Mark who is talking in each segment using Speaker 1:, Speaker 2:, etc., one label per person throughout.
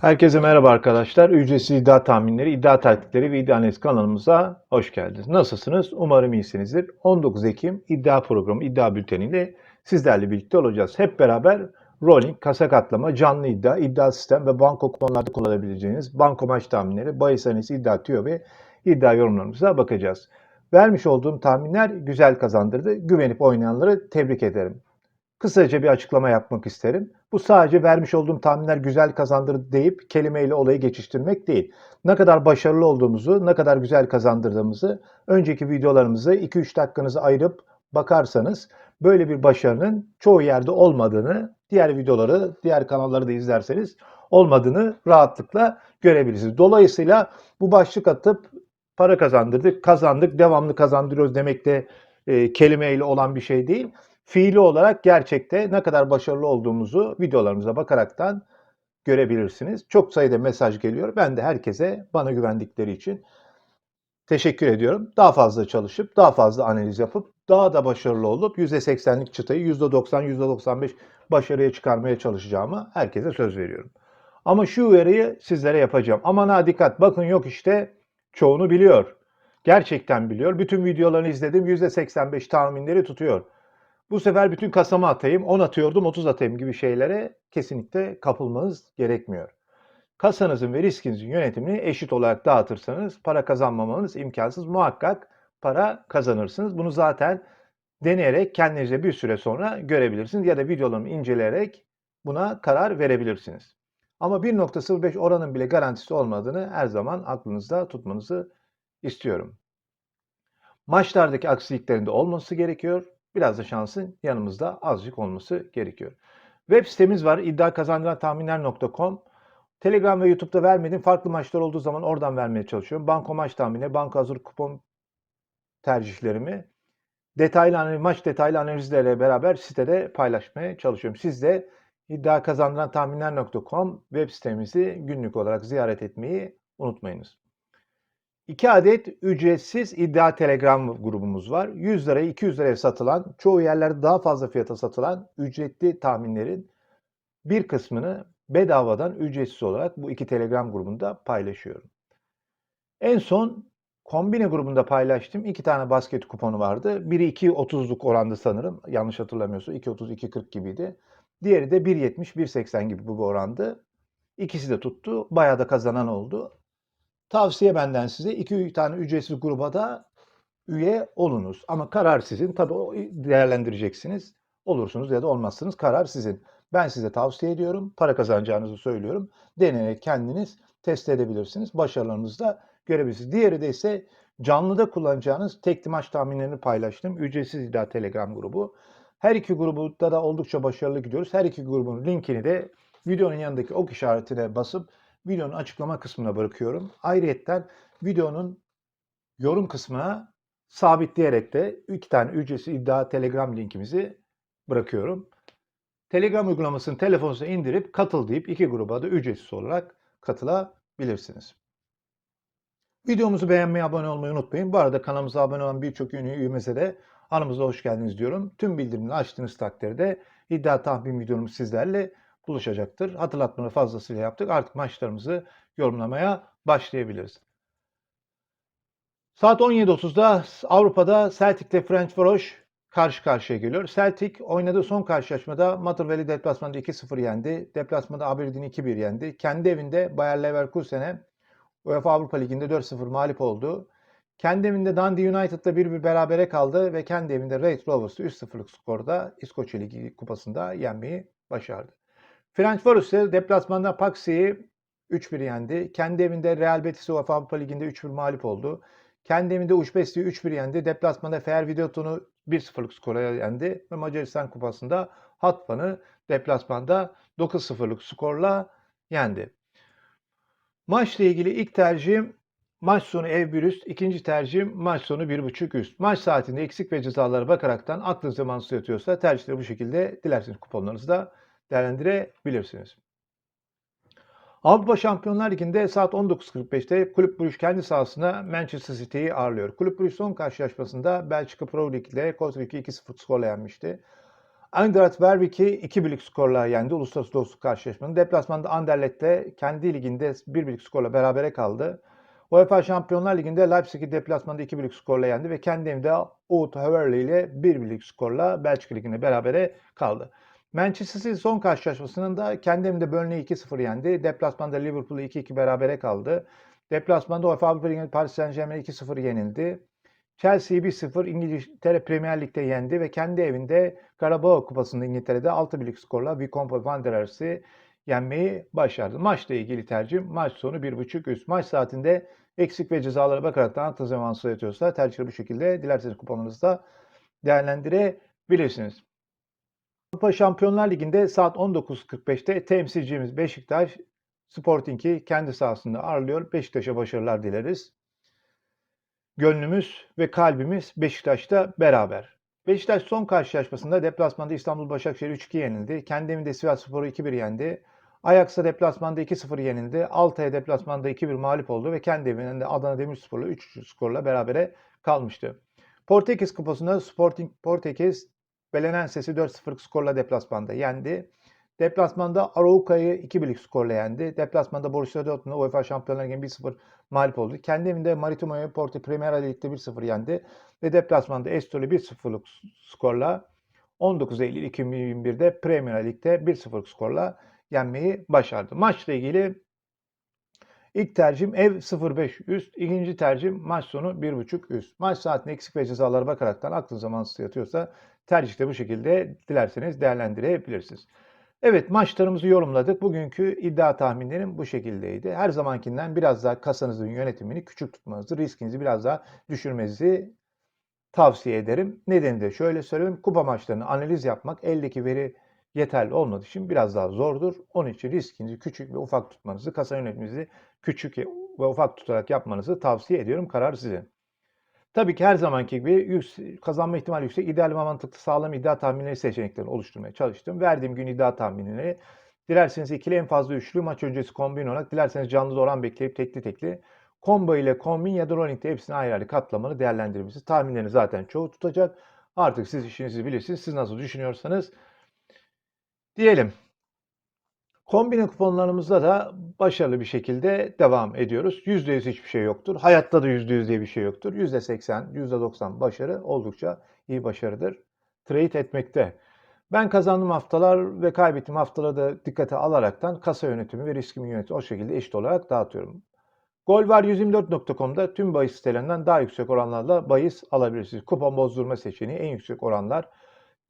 Speaker 1: Herkese merhaba arkadaşlar. Ücretsiz iddia tahminleri, iddia taktikleri ve iddia analiz kanalımıza hoş geldiniz. Nasılsınız? Umarım iyisinizdir. 19 Ekim iddia programı, iddia bülteniyle sizlerle birlikte olacağız. Hep beraber rolling, kasa katlama, canlı iddia, iddia sistem ve banko kuponlarda kullanabileceğiniz banko maç tahminleri, bahis analizi, iddia tüyo ve iddia yorumlarımıza bakacağız. Vermiş olduğum tahminler güzel kazandırdı. Güvenip oynayanları tebrik ederim. Kısaca bir açıklama yapmak isterim. Bu sadece vermiş olduğum tahminler güzel kazandırdı deyip kelimeyle olayı geçiştirmek değil. Ne kadar başarılı olduğumuzu, ne kadar güzel kazandırdığımızı önceki videolarımızı 2-3 dakikanızı ayırıp bakarsanız böyle bir başarının çoğu yerde olmadığını, diğer videoları, diğer kanalları da izlerseniz olmadığını rahatlıkla görebilirsiniz. Dolayısıyla bu başlık atıp para kazandırdık, kazandık, devamlı kazandırıyoruz demek de e, kelimeyle olan bir şey değil fiili olarak gerçekte ne kadar başarılı olduğumuzu videolarımıza bakaraktan görebilirsiniz. Çok sayıda mesaj geliyor. Ben de herkese bana güvendikleri için teşekkür ediyorum. Daha fazla çalışıp, daha fazla analiz yapıp, daha da başarılı olup %80'lik çıtayı %90, %95 başarıya çıkarmaya çalışacağımı herkese söz veriyorum. Ama şu uyarıyı sizlere yapacağım. Aman ha dikkat bakın yok işte çoğunu biliyor. Gerçekten biliyor. Bütün videolarını izledim %85 tahminleri tutuyor. Bu sefer bütün kasamı atayım, 10 atıyordum 30 atayım gibi şeylere kesinlikle kapılmanız gerekmiyor. Kasanızın ve riskinizin yönetimini eşit olarak dağıtırsanız para kazanmamanız imkansız. Muhakkak para kazanırsınız. Bunu zaten deneyerek kendinize bir süre sonra görebilirsiniz ya da videolarımı inceleyerek buna karar verebilirsiniz. Ama 1.05 oranın bile garantisi olmadığını her zaman aklınızda tutmanızı istiyorum. Maçlardaki aksiliklerinde olması gerekiyor. Biraz da şansın yanımızda azıcık olması gerekiyor. Web sitemiz var iddia kazandıran tahminler.com. Telegram ve YouTube'da vermedim. Farklı maçlar olduğu zaman oradan vermeye çalışıyorum. Banko maç tahmini, banko hazır kupon tercihlerimi detaylı maç detaylı analizlerle beraber sitede paylaşmaya çalışıyorum. Siz de iddia kazandıran tahminler.com web sitemizi günlük olarak ziyaret etmeyi unutmayınız. 2 adet ücretsiz iddia telegram grubumuz var. 100 liraya 200 liraya satılan, çoğu yerlerde daha fazla fiyata satılan ücretli tahminlerin bir kısmını bedavadan ücretsiz olarak bu iki telegram grubunda paylaşıyorum. En son kombine grubunda paylaştım. iki tane basket kuponu vardı. Biri 2.30'luk oranda sanırım. Yanlış hatırlamıyorsam 2.30 2.40 gibiydi. Diğeri de 1.70 1.80 gibi bu orandı. İkisi de tuttu. Bayağı da kazanan oldu. Tavsiye benden size iki tane ücretsiz gruba da üye olunuz. Ama karar sizin. Tabii değerlendireceksiniz. Olursunuz ya da olmazsınız. Karar sizin. Ben size tavsiye ediyorum. Para kazanacağınızı söylüyorum. Deneyerek kendiniz test edebilirsiniz. Başarılarınızı da görebilirsiniz. Diğeri de ise canlıda kullanacağınız tek maç tahminlerini paylaştım. Ücretsiz iddia telegram grubu. Her iki grupta da oldukça başarılı gidiyoruz. Her iki grubun linkini de videonun yanındaki ok işaretine basıp videonun açıklama kısmına bırakıyorum. Ayrıyeten videonun yorum kısmına sabitleyerek de iki tane ücretsiz iddia Telegram linkimizi bırakıyorum. Telegram uygulamasını telefonunuza indirip katıl deyip iki gruba da ücretsiz olarak katılabilirsiniz. Videomuzu beğenmeyi, abone olmayı unutmayın. Bu arada kanalımıza abone olan birçok ünlü üyemize de anımıza hoş geldiniz diyorum. Tüm bildirimleri açtığınız takdirde iddia tahmin videomuz sizlerle buluşacaktır. Hatırlatmaları fazlasıyla yaptık. Artık maçlarımızı yorumlamaya başlayabiliriz. Saat 17.30'da Avrupa'da Celtic ile Ferencvaros karşı karşıya geliyor. Celtic oynadığı son karşılaşmada Motherwell'i deplasmanda 2-0 yendi. Deplasmanda Aberdeen'i 2-1 yendi. Kendi evinde Bayer Leverkusen'e UEFA Avrupa Ligi'nde 4-0 mağlup oldu. Kendi evinde Dundee United'la 1-1 berabere kaldı ve kendi evinde Red Rovers'ı 3-0'lık skorda İskoçya Ligi kupasında yenmeyi başardı. Ferencvaros ise deplasmanda Paxi'yi 3-1 yendi. Kendi evinde Real Betis'i UEFA Avrupa Ligi'nde 3-1 mağlup oldu. Kendi evinde Uşbesi'yi 3-1 yendi. Deplasmanda Fener Videoton'u 1-0'lık skora yendi. Ve Macaristan Kupası'nda Hatvan'ı deplasmanda 9-0'lık skorla yendi. Maçla ilgili ilk tercihim maç sonu ev bir üst, ikinci tercihim maç sonu bir buçuk üst. Maç saatinde eksik ve cezalara bakaraktan aklınız zamanınız yatıyorsa tercihleri bu şekilde dilerseniz kuponlarınızda değerlendirebilirsiniz. Avrupa Şampiyonlar Ligi'nde saat 19.45'te Kulüp Brugge kendi sahasına Manchester City'yi ağırlıyor. Kulüp Brugge son karşılaşmasında Belçika Pro Lig ile Rica 2-0 skorla yenmişti. Eintracht Wervik'i 2 birlik skorla yendi uluslararası dostluk karşılaşmasında. Deplasmanda Anderlecht'te kendi liginde 1 birlik skorla berabere kaldı. UEFA Şampiyonlar Ligi'nde Leipzig'i deplasmanda 2 birlik skorla yendi ve kendi evinde Oud Heverlee ile 1 birlik skorla Belçika Ligi'nde berabere kaldı. Manchester City son karşılaşmasının da kendi evinde Burnley'i 2-0 yendi. Deplasmanda Liverpool'u 2-2 berabere kaldı. Deplasmanda UEFA Avrupa Ligi'nde Paris Saint Germain 2-0 yenildi. Chelsea'yi 1-0 İngiltere Premier Lig'de yendi ve kendi evinde Karabağ Kupası'nda İngiltere'de 6 birlik skorla Wycombe Wanderers'i yenmeyi başardı. Maçla ilgili tercih maç sonu 1.5 üst. Maç saatinde eksik ve cezalara bakarak da anlatı zaman yatıyorsa tercihleri bu şekilde dilerseniz kuponunuzda değerlendirebilirsiniz. Avrupa Şampiyonlar Ligi'nde saat 19.45'te temsilcimiz Beşiktaş Sporting'i kendi sahasında ağırlıyor. Beşiktaş'a başarılar dileriz. Gönlümüz ve kalbimiz Beşiktaş'ta beraber. Beşiktaş son karşılaşmasında deplasmanda İstanbul Başakşehir 3-2 yenildi. Kendi evinde Sivas Spor'u 2-1 yendi. Ajax'a deplasmanda 2-0 yenildi. Altay'a deplasmanda 2-1 mağlup oldu ve kendi evinde Adana Demirspor'la 3 skorla berabere kalmıştı. Portekiz Kupası'nda Sporting Portekiz Belenenses'i 4-0 skorla deplasmanda yendi. Deplasmanda Arauka'yı 2-1'lik skorla yendi. Deplasmanda Borussia Dortmund'a UEFA Şampiyonlar Ligi'nde 1-0 mağlup oldu. Kendi evinde Maritimo'yu Porto Premier Lig'de 1-0 yendi. Ve deplasmanda Estol'ü 1-0'lık skorla 19 Eylül 2021'de Premier Lig'de 1-0 skorla yenmeyi başardı. Maçla ilgili ilk tercihim ev 0-5 üst, ikinci tercihim maç sonu 1.5 üst. Maç saatine eksik ve cezalara bakaraktan aklınız zamansız yatıyorsa tercihte bu şekilde dilerseniz değerlendirebilirsiniz. Evet maçlarımızı yorumladık. Bugünkü iddia tahminlerim bu şekildeydi. Her zamankinden biraz daha kasanızın yönetimini küçük tutmanızı, riskinizi biraz daha düşürmenizi tavsiye ederim. Nedeni de şöyle söyleyeyim. Kupa maçlarını analiz yapmak eldeki veri yeterli olmadığı için biraz daha zordur. Onun için riskinizi küçük ve ufak tutmanızı, kasa yönetiminizi küçük ve ufak tutarak yapmanızı tavsiye ediyorum. Karar sizin. Tabii ki her zamanki gibi yüksek, kazanma ihtimali yüksek, ideal ve mantıklı sağlam iddia tahminleri seçeneklerini oluşturmaya çalıştım. Verdiğim gün iddia tahminleri dilerseniz ikili en fazla üçlü maç öncesi kombin olarak, dilerseniz canlı oran bekleyip tekli tekli combo ile kombin ya da rolling'de hepsini ayrı ayrı katlamanı değerlendirmesi. Tahminlerini zaten çoğu tutacak. Artık siz işinizi bilirsiniz. Siz nasıl düşünüyorsanız diyelim. Kombine kuponlarımızda da başarılı bir şekilde devam ediyoruz. %100 hiçbir şey yoktur. Hayatta da %100 diye bir şey yoktur. %80, %90 başarı oldukça iyi başarıdır. Trade etmekte. Ben kazandığım haftalar ve kaybettiğim haftaları da dikkate alaraktan kasa yönetimi ve riskimi yönetimi o şekilde eşit olarak dağıtıyorum. Golvar124.com'da tüm bahis sitelerinden daha yüksek oranlarla bahis alabilirsiniz. Kupon bozdurma seçeneği en yüksek oranlar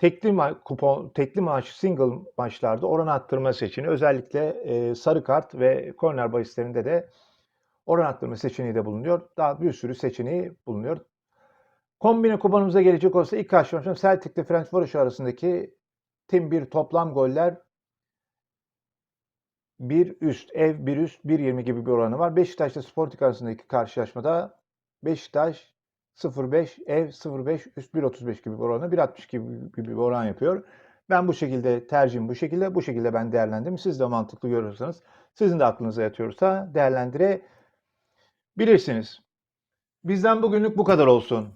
Speaker 1: tekli ma- kupon, tekli maaş, single maçlarda oran arttırma seçeneği özellikle e, sarı kart ve corner bahislerinde de oran arttırma seçeneği de bulunuyor. Daha bir sürü seçeneği bulunuyor. Kombine kuponumuza gelecek olsa ilk karşılaşma Celtic ile Ferencvaros arasındaki tim bir toplam goller 1 üst, ev 1 üst, 1.20 gibi bir oranı var. Beşiktaş'ta Sporting arasındaki karşılaşmada Beşiktaş 0.5 ev 0.5 üst 1.35 gibi bir oranı 1.60 gibi, gibi bir oran yapıyor. Ben bu şekilde tercihim bu şekilde. Bu şekilde ben değerlendim. Siz de mantıklı görürseniz sizin de aklınıza yatıyorsa değerlendirebilirsiniz. Bizden bugünlük bu kadar olsun.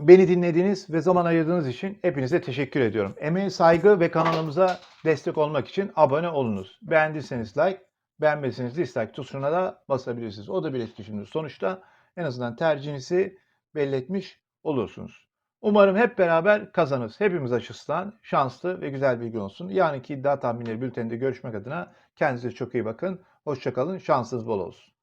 Speaker 1: Beni dinlediğiniz ve zaman ayırdığınız için hepinize teşekkür ediyorum. Emeğe saygı ve kanalımıza destek olmak için abone olunuz. Beğendiyseniz like, beğenmediyseniz dislike tuşuna da basabilirsiniz. O da bir etkileşimdir. Sonuçta en azından tercihinizi belli etmiş olursunuz. Umarım hep beraber kazanırız. Hepimiz açısından şanslı ve güzel bir gün olsun. Yarınki iddia tahminleri bülteninde görüşmek adına kendinize çok iyi bakın. Hoşçakalın. Şansınız bol olsun.